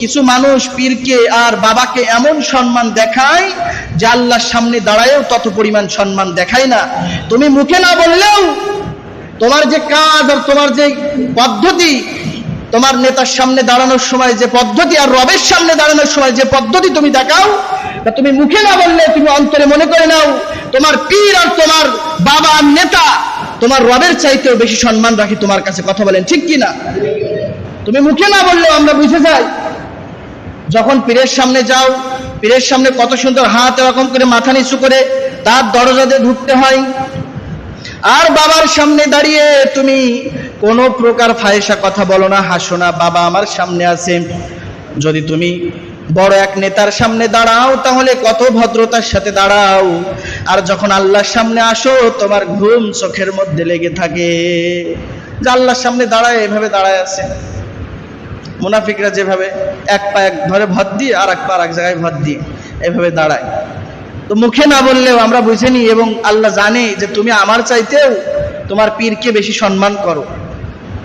কিছু মানুষ পীরকে আর বাবাকে এমন সম্মান দেখায় যে আল্লাহর সামনে দাঁড়ায়ও তত পরিমাণ সম্মান দেখায় না। তুমি মুখে না বললেও তোমার যে কাজ আর তোমার যে পদ্ধতি, তোমার নেতার সামনে দাঁড়ানোর সময় যে পদ্ধতি আর রবের সামনে দাঁড়ানোর সময় যে পদ্ধতি তুমি দেখাও, তা তুমি মুখে না বললে তুমি অন্তরে মনে করে নাও, তোমার পীর আর তোমার বাবা আর নেতা তোমার রবের চাইতেও বেশি সম্মান রাখি তোমার কাছে কথা বলেন, ঠিক কি না তুমি মুখে না বললেও আমরা বুঝে যাই যখন পীরের সামনে যাও, পীরের সামনে কত সুন্দর হাত এরকম করে মাথা নিচু করে তার দরজাতে ঢুকতে হয়। আর বাবার সামনে দাঁড়িয়ে তুমি কোনো প্রকার ফায়সা কথা বলো না, হাসো না, বাবা আমার সামনে আছে। যদি তুমি বড় এক নেতার সামনে দাঁড়াও, তাহলে কত ভদ্রতার সাথে দাঁড়াও। আর যখন আল্লাহর সামনে আসো, তোমার ঘুম চোখের মধ্যে লেগে থাকে। যে আল্লাহর সামনে দাঁড়ায়, এভাবে দাঁড়ায় আছে। মুনাফিকরা যেভাবে এক পা এক ধরে ভর দিয়ে আর এক পা আর এক জায়গায় ভর দিয়ে এভাবে দাঁড়ায়। তো মুখে না বললেও আমরা বুঝে নিই এবং আল্লাহ জানে যে তুমি আমার চাইতেও তোমার পীরকে বেশি সম্মান করো,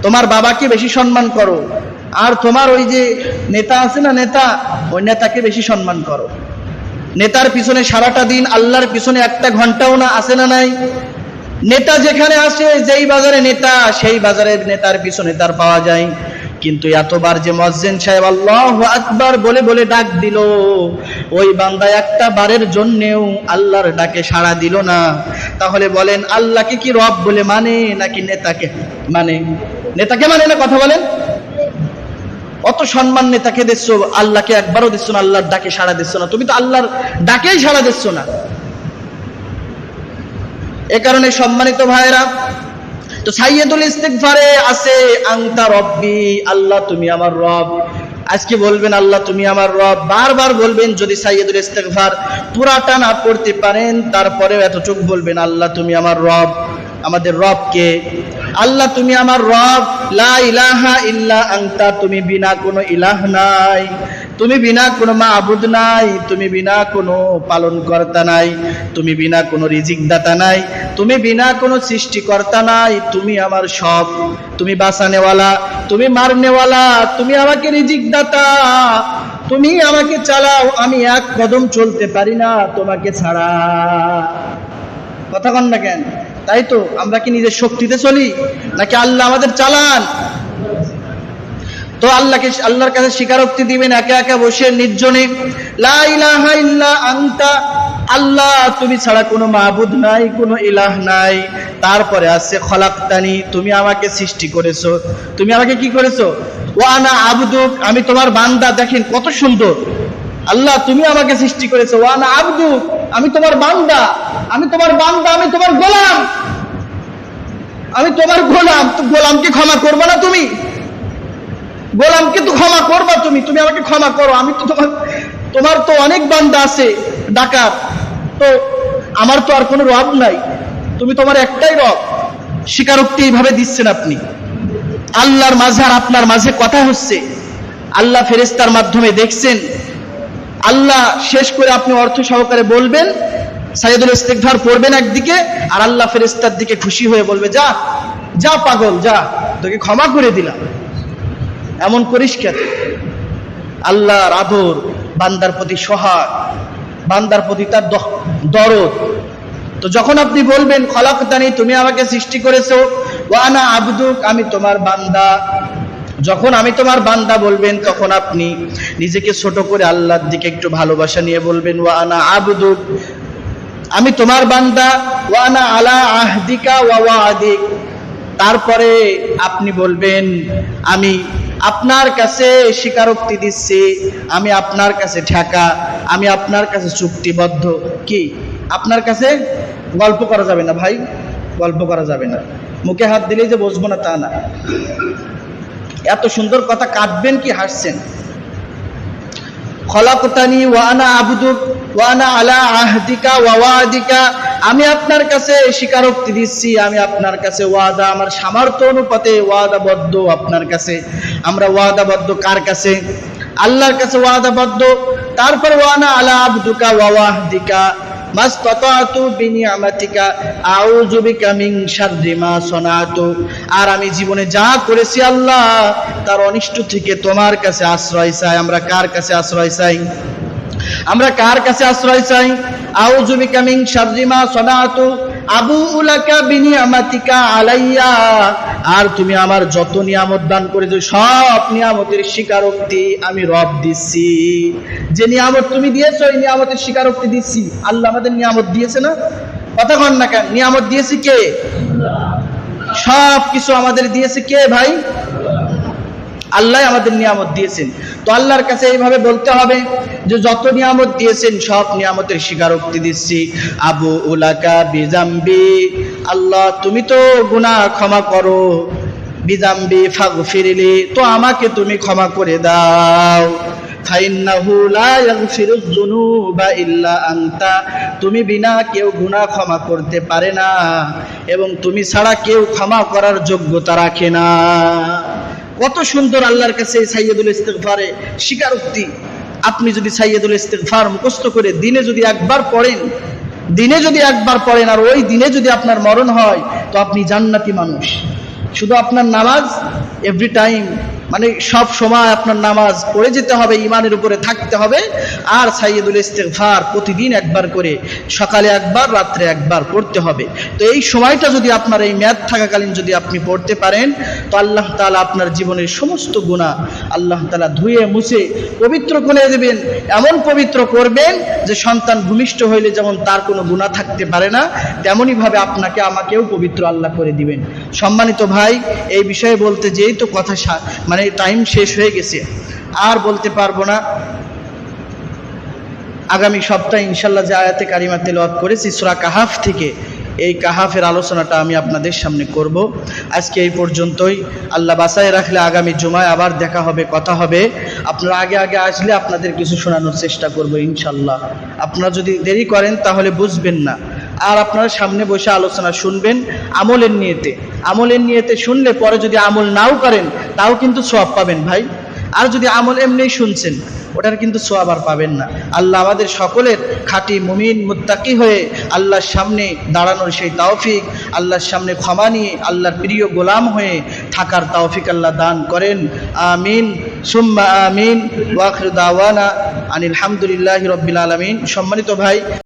তোমার বাবাকে বেশি সম্মান করো, আর তোমার ওই যে নেতা আছে না নেতা, ওই নেতাকে বেশি সম্মান করো। নেতার পিছনে সারাটা দিন আল্লাহর পিছনে একটা ঘন্টাও না আসে না নাই। নেতা যেখানে আসে, যেই বাজারে নেতা, সেই বাজারের নেতার পিছনে তার পাওয়া যায়। কিন্তু এতবার যে মসজিদ সাহেব আল্লাহ আকবার বলে বলে ডাক দিল, ওই বান্দা একটা বারের জন্যেও আল্লাহর ডাকে সাড়া দিল না। তাহলে বলেন, আল্লাহকে কি রব বলে মানে নাকি নেতাকে মানে? নেতাকে মানে না কথা বলেন? অত সম্মান নেতাকে দিচ্ছ, আল্লাহকে একবারও দিচ্ছ না, আল্লাহর ডাকে সাড়া দিচ্ছ না। তুমি তো আল্লাহর ডাকেই সাড়া দিচ্ছ না। এ কারণে সম্মানিত ভাইয়েরা তো সাইয়েদুল ইস্তিগফারে আছে আংতা রব্বি, আল্লাহ তুমি আমার রব। আজকে বলবেন, আল্লাহ তুমি আমার রব। বারবার বলবেন, যদি সাইয়েদুল ইস্তেকফার পুরাটা না পড়তে পারেন, তারপরেও এতটুক বলবেন, আল্লাহ তুমি আমার রব। আমাদের রবকে, আল্লাহ তুমি আমার রব। লা ইলাহা ইল্লা আংতা তুমি বিনা কোনো ইলাহ নাই। তুমি বিনা কোনো মাবুদ নাই, তুমি বিনা কোনো পালন কর্তা নাই, তুমি বিনা কোনো রিজিক দাতা নাই, তুমি বিনা কোনো সৃষ্টিকর্তা নাই, তুমি আমার সব। তুমি বাঁচানেওয়ালা, তুমি মারনেওয়ালা, তুমি আমাকে রিজিক দাতা তুমি আমাকে চালাও, আমি এক কদম চলতে পারি না তোমাকে ছাড়া। কথা কন না কেন? তাই তো, আমরা কি নিজের শক্তিতে চলি? নাকি আল্লাহ আমাদের চালান? তো আল্লাহকে, আল্লাহর কাছে স্বীকারোক্তি দিবেন, একে একে বসে নির্জনে আনতা, আল্লাহ, তুমি ছাড়া কোনো মাহবুদ নাই, কোনো ইলাহ নাই। তারপরে আছে, খলাক্তানি, তুমি আমাকে সৃষ্টি করেছ। তুমি আমাকে কি করেছ? ওয়ানা আবদুক, আমি তোমার বান্দা, দেখেন কত সুন্দর। আল্লাহ, তুমি আমাকে সৃষ্টি করেছ। ওয়ানা আব্দু, আমি তোমার বান্দা। আমি তোমার বান্দা, আমি তোমার গোলাম। আমি তোমার গোলাম গোলামকে ক্ষমা করবে না তুমি? গোলামকে তো ক্ষমা করবা তুমি তুমি আমাকে ক্ষমা করো। আমি তো তোমার তোমার তো অনেক বান্দা আছে, ডাকাত। তো আমার তো আর কোনো রব নাই। তুমি তোমার একটাই রব। স্বীকারোক্তি এইভাবে দিচ্ছেন আপনি। আল্লাহর মাঝে আর আপনার মাঝে কথা হচ্ছে। আল্লাহ ফেরেস্তার মাধ্যমে দেখছেন আল্লাহ শেষ করে আপনি অর্থ সহকারে বলবেন সাইদুল ইস্তেকভার পড়বেন একদিকে, আর আল্লাহ ফেরেস্তার দিকে খুশি হয়ে বলবে, যা যা পাগল, যা, তোকে ক্ষমা করে দিলাম। এমন করিস কেন? আল্লাহর আদর বান্দার প্রতি সহায় বান্দার প্রতি তার দরদ। তো যখন আপনি বলবেন, খলাকতানি, তুমি আমাকে সৃষ্টি করেছ ওয়ানা আবদুক, আমি তোমার বান্দা। যখন আমি তোমার বান্দা বলবেন, তখন আপনি নিজেকে ছোট করে আল্লাহর দিকে একটু ভালোবাসা নিয়ে বলবেন ওয়ানা আবদুক আমি তোমার বান্দা, ওয়া ওয়ানা আলা আহদিকা ওয়া ওয়াদিক। তারপরে আপনি বলবেন, আমি আপনার কাছে স্বীকারোক্তি দিচ্ছি, আমি আপনার কাছে ঠেকা, আমি আপনার কাছে চুক্তিবদ্ধ। কি? আপনার কাছে গল্প করা যাবে না ভাই? গল্প করা যাবে না। মুখে হাত দিলেই যে বসবো না তা না। এত সুন্দর কথা কাটবেন কি হাসছেন? খলাকতানি ওয়ানা আবদুক ওয়ানা আলা আহদিকা ওয়াওয়াদিকা আমি আপনার কাছে স্বীকারোক্তি দিচ্ছি, আমি আপনার কাছে ওয়াদা, আমার সামর্থ্য অনুপাতে ওয়াদাবদ্ধ আপনার কাছে। আমরা ওয়াদাবদ্ধ কার কাছে? আল্লাহর কাছে ওয়াদাবদ্ধ। তারপর ওয়ানা আলা আবদুকা ওয়াওয়াহদিকা আর আমি জীবনে যা করেছি আল্লাহ, তার অনিষ্ট থেকে তোমার কাছে আশ্রয় চাই। আমরা কার কাছে আশ্রয় চাই? আমরা কার কাছে আশ্রয় চাই? আউযু বিকা মিন শাররি মা সানাতু। আবু উলাকা বিনিয়ামাতিকা আলাইয়া। আর তুমি আমার যত নিয়ামত দান করেছ, সব নিয়ামতের স্বীকারোক্তি আমি রব দিচ্ছি। যে নিয়ামত তুমি দিয়েছ, এই নিয়ামতের স্বীকারোক্তি দিচ্ছি। আল্লাহ আমাদের নিয়ামত দিয়েছে না? কথা কন না কেন? নিয়ামত দিয়েছে কে? সব কিছু আমাদের দিয়েছে কে ভাই? আল্লাহ আমাদের নিয়ামত দিয়েছেন। তো আল্লাহর কাছে এইভাবে বলতে হবে যে, যত নিয়ামত দিয়েছেন, সব নিয়ামতের স্বীকারোক্তি দিচ্ছি। আবু উলাকা বিজাম্বি আল্লাহ, তুমি তো গুনাহ ক্ষমা করো। বিদাম্বি ফাগু ফাগফিরলি, তো আমাকে তুমি ক্ষমা করে দাও। তুমি বিনা কেউ গুনাহ ক্ষমা করতে পারে না এবং তুমি ছাড়া কেউ ক্ষমা করার যোগ্যতা রাখে না। কত সুন্দর আল্লাহর কাছে এই সাইয়্যদুল ইস্তিগফারে স্বীকারোক্তি। আপনি যদি সাইয়্যদুল ইস্তিগফার মুখস্থ করে দিনে যদি একবার পড়েন দিনে যদি একবার পড়েন আর ওই দিনে যদি আপনার মরণ হয়, তো আপনি জান্নাতি মানুষ। শুধু আপনার নামাজ এভরি টাইম মানে সব সময় আপনার নামাজ পড়ে যেতে হবে ইমানের উপরে থাকতে হবে। আর সাইয়দুল ইস্তেগফার প্রতিদিন একবার করে, সকালে একবার, রাত্রে একবার পড়তে হবে। তো এই সময়টা যদি আপনার এই ম্যাথ থাকাকালীন যদি আপনি পড়তে পারেন, তো আল্লাহ তালা আপনার জীবনের সমস্ত গুণা আল্লাহ তালা ধুয়ে মুছে, পবিত্র করে দেবেন। এমন পবিত্র করবেন যে সন্তান ভূমিষ্ঠ হইলে যেমন তার কোনো গুণা থাকতে পারে না তেমনই ভাবে আপনাকে, আমাকেও পবিত্র আল্লাহ করে দিবেন। সম্মানিত ভাই, এই বিষয়ে বলতে যেই তো কথা মানে টাইম শেষ হয়ে গেছে। আর বলতে পারব না, আগামী সপ্তাহে ইনশাল্লাহ যে আয়াতে কারিমা তেলাওয়াত করেছি, সূরা কাহাফ থেকে, এই কাহাফের আলোচনাটা আমি আপনাদের সামনে করব। আজকে এই পর্যন্তই। আল্লাহ বাসায় রাখলে আগামী জুমায় আবার দেখা হবে, কথা হবে। আপনারা আগে আগে আসলে আপনাদের কিছু শোনানোর চেষ্টা করব ইনশাল্লাহ। আপনারা যদি দেরি করেন তাহলে বুঝবেন না। আর আপনারা সামনে বসে আলোচনা শুনবেন আমলের নিয়েতে। আমলের নিয়েতে শুনলে পরে যদি আমল নাও করেন, তাও কিন্তু সওয়াব পাবেন ভাই। আর যদি আমল এমনি শুনছেন, ওটার কিন্তু সোয়াব আর পাবেন না। আল্লাহ আমাদের সকলের খাঁটি মুমিন, মুত্তাকি হয়ে আল্লাহর সামনে দাঁড়ানোর সেই তাওফিক আল্লাহর সামনে ক্ষমা নিয়ে আল্লাহর প্রিয় গোলাম হয়ে থাকার তাওফিক আল্লাহ দান করেন। আমিন। সুম্মা আমিন। ওয়াখির দাওয়ানা। আনিল হামদুলিল্লাহি রব্বিল আলামিন। সম্মানিত ভাই